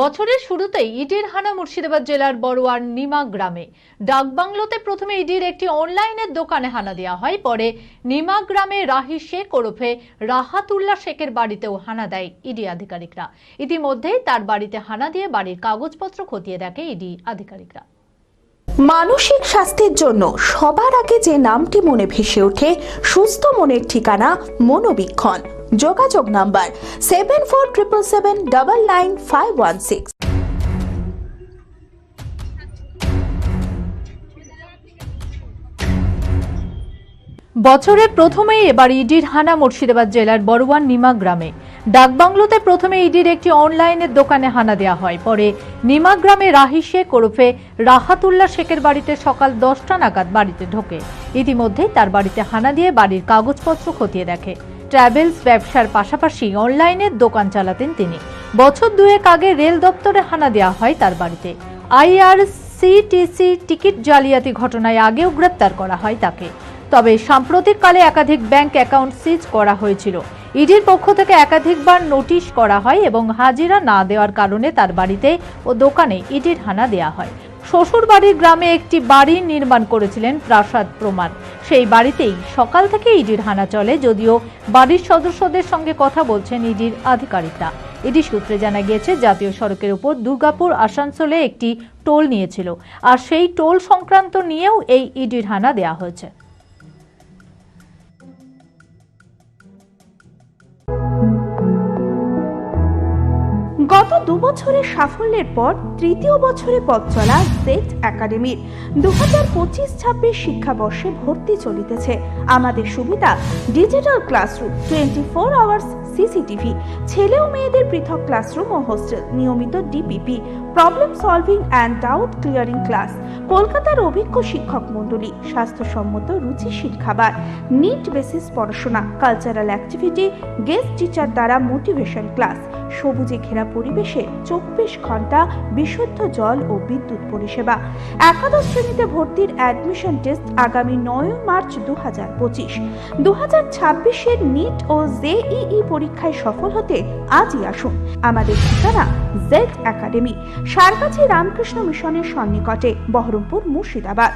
বছরের শুরুতেই ইডির হানা মুর্শিদাবাদ জেলার বড়োয়ার নিমা গ্রামে। ডাকবাংলোতে প্রথমে ইডির একটি অনলাইনের দোকানে হানা দেওয়া হয়, পরে নিমা গ্রামে রাহি শেখ ওরফে রাহাতুল্লাহ শেখের বাড়িতেও হানা দেয় ইডি আধিকারিকরা। ইতিমধ্যেই তার বাড়িতে হানা দিয়ে বাড়ির কাগজপত্র খতিয়ে দেখে ইডি আধিকারিকরা। মানসিক স্বাস্থ্যের জন্য সবার আগে যে নামটি মনে ভেসে ওঠে, সুস্থ মনের ঠিকানা মনোবীক্ষণ। যোগাযোগ number seven four triple seven double nine five one six. বছরের প্রথমেই এবার ইডির হানা মুর্শিদাবাদ জেলার বড়ওয়ান নিমা গ্রামে। ডাকবাংলোতে প্রথমে ইডির একটি অনলাইনের দোকানে হানা দেওয়া হয়। পরে নিমা গ্রামে রাহি শেখ ওরফে রাহাতুল্লাহ শেখের বাড়িতে সকাল দশটা নাগাদ বাড়িতে ঢোকে। ইতিমধ্যেই তার বাড়িতে হানা দিয়ে বাড়ির কাগজপত্র খতিয়ে দেখে। ট্রাভেলস ব্যবসার পাশাপাশি অনলাইনের দোকান চালাতেন তিনি। বছর দুয়েক আগে রেল দপ্তরে হানা দেওয়া হয় তার বাড়িতে। আইআরসিটিসি টিকিট জালিয়াতি ঘটনায় আগেও গ্রেপ্তার করা হয় তাকে। তবে সাম্প্রতিককালে একাধিক ব্যাংক অ্যাকাউন্ট সিজ করা হয়েছিল। ইডির পক্ষ থেকে একাধিকবার নোটিশ করা হয় এবং হাজিরা না দেওয়ার কারণে তার বাড়িতে ও দোকানে ইডির হানা দেওয়া হয়। শ্বশুর বাড়ির গ্রামে একটি বাড়ি নির্মাণ করেছিলেন প্রাসাদ প্রমাণ। সেই বাড়িতেই সকাল থেকে ইডির হানা চলে, যদিও বাড়ির সদস্যদের সঙ্গে কথা বলছেন ইডির আধিকারিকরা। ইডি সূত্রে জানা গিয়েছে, জাতীয় সড়কের উপর দুর্গাপুর আসানসোলে একটি টোল নিয়েছিল। আর সেই টোল সংক্রান্ত নিয়েও এই ইডির হানা দেওয়া হয়েছে। গত দু বছরের সাফল্যের পর তৃতীয় বছরে পথ চলা জেট একাডেমির দু হাজার পঁচিশ ছাব্বিশ শিক্ষাবর্ষে ভর্তি চলিতেছে। আমাদের সুবিধা, digital classroom, twenty four hours CCTV, ছেলে ও মেয়েদের পৃথক ক্লাসরুম ও হোস্টেল, নিয়মিত DPP problem solving and doubt clearing class কলকাতার অভিজ্ঞ শিক্ষক মণ্ডলী, স্বাস্থ্যসম্মত রুচিশীল খাবার নিট বেসিস পড়াশোনা কালচারাল অ্যাক্টিভিটি গেস্ট টিচার দ্বারা মোটিভেশন ক্লাস সবুজে ঘেরা পরিবেশে চব্বিশ ঘণ্টা বিশুদ্ধ জল ও বিদ্যুৎ পরিষেবা। একাদশ শ্রেণীতে ভর্তির অ্যাডমিশন টেস্ট আগামী নয় মার্চ দু হাজার পঁচিশ। দু হাজার ছাব্বিশের নিট ও জেইই পরীক্ষায় সফল হতে আজই আসুন। আমাদের ঠিকানা জেড একাডেমি সারগাছি রামকৃষ্ণ মিশনের সন্নিকটে বহরমপুর মুর্শিদাবাদ।